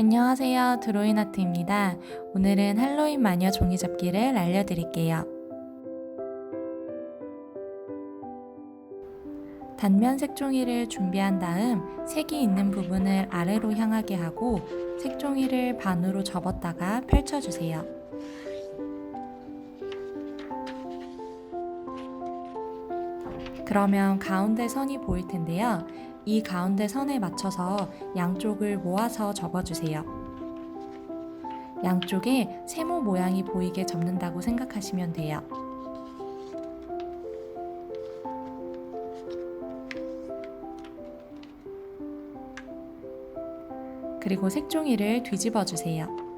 안녕하세요. 드로잉 아트입니다. 오늘은 할로윈 마녀 종이접기를 알려드릴게요. 단면 색종이를 준비한 다음 색이 있는 부분을 아래로 향하게 하고 색종이를 반으로 접었다가 펼쳐주세요. 그러면 가운데 선이 보일 텐데요. 이 가운데 선에 맞춰서 양쪽을 모아서 접어주세요. 양쪽에 세모 모양이 보이게 접는다고 생각하시면 돼요. 그리고 색종이를 뒤집어 주세요.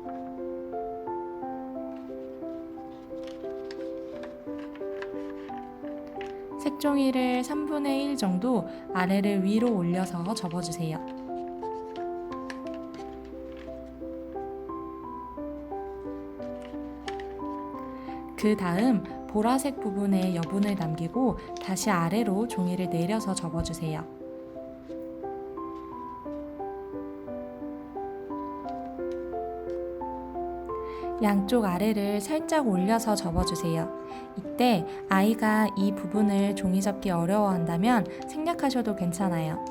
색종이를 3분의 1 정도 아래를 위로 올려서 접어주세요. 그 다음 보라색 부분에 여분을 남기고 다시 아래로 종이를 내려서 접어주세요. 양쪽 아래를 살짝 올려서 접어주세요. 이때 아이가 이 부분을 종이 접기 어려워한다면 생략하셔도 괜찮아요.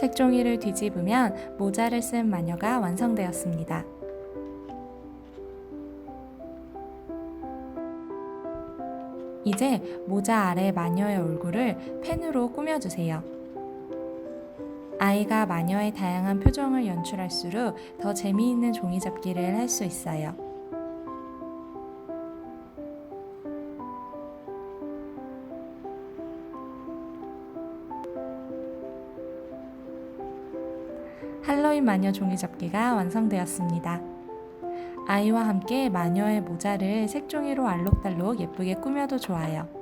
색종이를 뒤집으면 모자를 쓴 마녀가 완성되었습니다. 이제 모자 아래 마녀의 얼굴을 펜으로 꾸며주세요. 아이가 마녀의 다양한 표정을 연출할수록 더 재미있는 종이접기를 할 수 있어요. 할로윈 마녀 종이접기가 완성되었습니다. 아이와 함께 마녀의 모자를 색종이로 알록달록 예쁘게 꾸며도 좋아요.